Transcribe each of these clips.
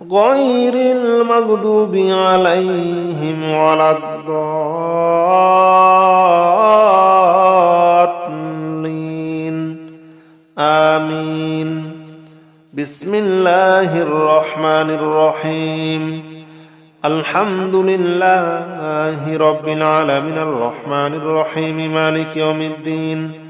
غير المغضوب عليهم ولا الضالين. آمين. بسم الله الرحمن الرحيم. الحمد لله رب العالمين الرحمن الرحيم. مالك يوم الدين.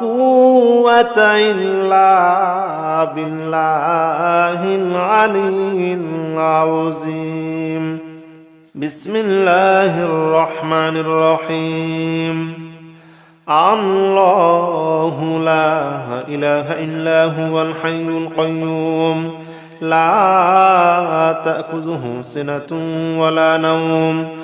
قوة إلا بالله العلي العظيم. بسم الله الرحمن الرحيم. الله لا إله إلا هو الحي القيوم. لا تأخذه سنة ولا نوم.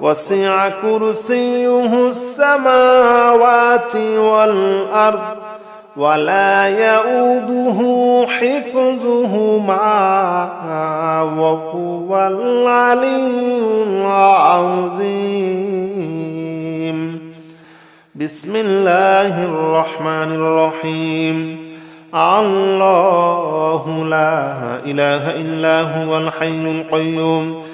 وسع كرسيه السماوات والأرض ولا يؤوده حفظهما وهو العلي العظيم. بسم الله الرحمن الرحيم. الله لا إله إلا هو الحي القيوم.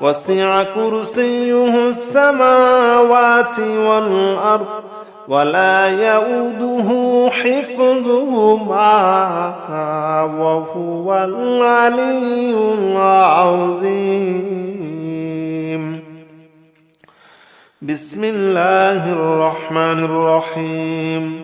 وسع كرسيه السماوات والأرض ولا يؤوده حفظهما وهو العلي العظيم. بسم الله الرحمن الرحيم.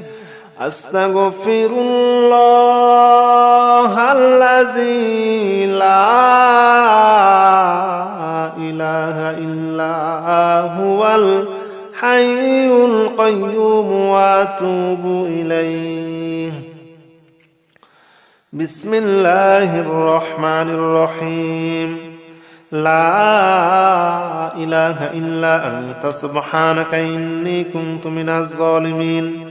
أستغفر الله الذي لا إله إلا هو الحي القيوم وأتوب إليه. بسم الله الرحمن الرحيم. لا إله إلا أنت. سبحانك إني كنت من الظالمين.